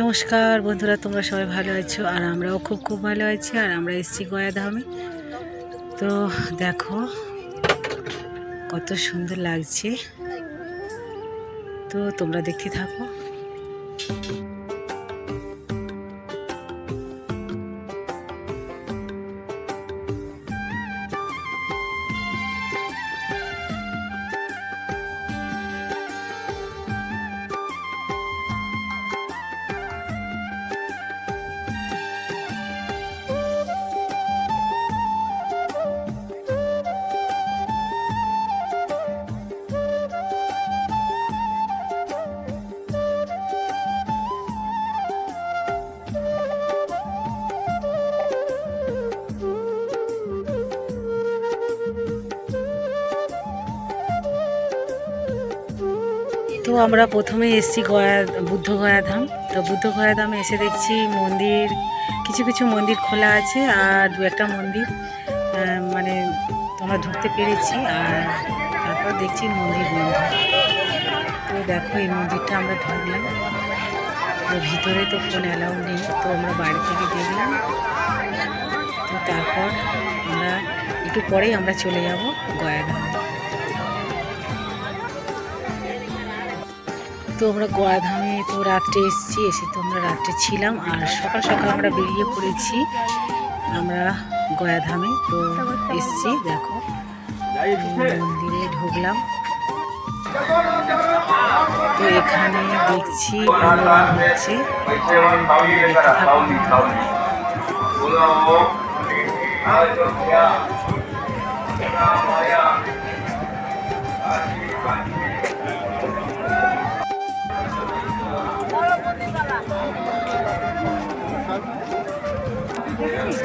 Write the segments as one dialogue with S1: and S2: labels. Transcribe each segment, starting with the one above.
S1: নমস্কার বন্ধুরা, তোমরা সবাই ভালো আছো? আর আমরাও খুব খুব ভালো আছি, আর আমরা এসেছি গয়াধামে তো দেখো, কত সুন্দর লাগছে। তো তোমরা দেখতে থাকো। তো আমরা প্রথমে এসেছি গয়া, বুদ্ধ গয়াধাম। তো বুদ্ধ গয়াধামে এসে দেখছি মন্দির, কিছু কিছু মন্দির খোলা আছে আর দু একটা মন্দির মানে তোমরা ঢুকতে পেরেছি আর তারপর দেখছি মন্দির বন্ধ। তো দেখো এই মন্দিরটা আমরা ঢুকলাম তো ভিতরে তো ফোন অ্যালাউ নেই, তো আমরা বাড়ি থেকে দেখলাম। তো তারপর আমরা, একটু পরেই আমরা চলে যাব গয়াধামে। তো আমরা গয়াধামে তো রাত্রে এসেছি, এসে তো আমরা রাত্রে ছিলাম আর সকাল সকাল আমরা বেরিয়ে পড়েছি আমরা গয়াধামে। তো এসেছি, দেখো মন্দিরে ঢুকলাম। তো এখানে দেখছি ভগবান হচ্ছে। Yeah.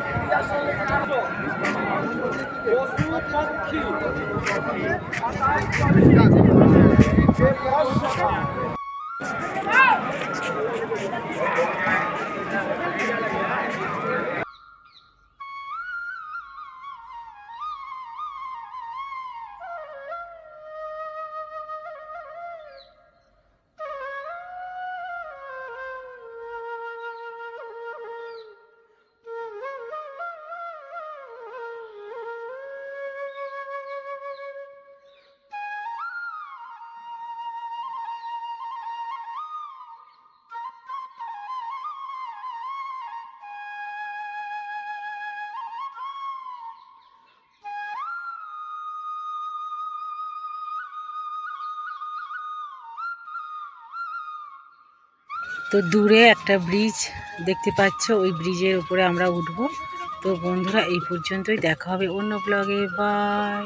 S1: থাকো। তো দূরে একটা ব্রিজ দেখতে পাচ্ছ, ওই ব্রিজের উপরে আমরা উঠবো। তো বন্ধুরা, এই পর্যন্তই, দেখা হবে অন্য ব্লগে বাই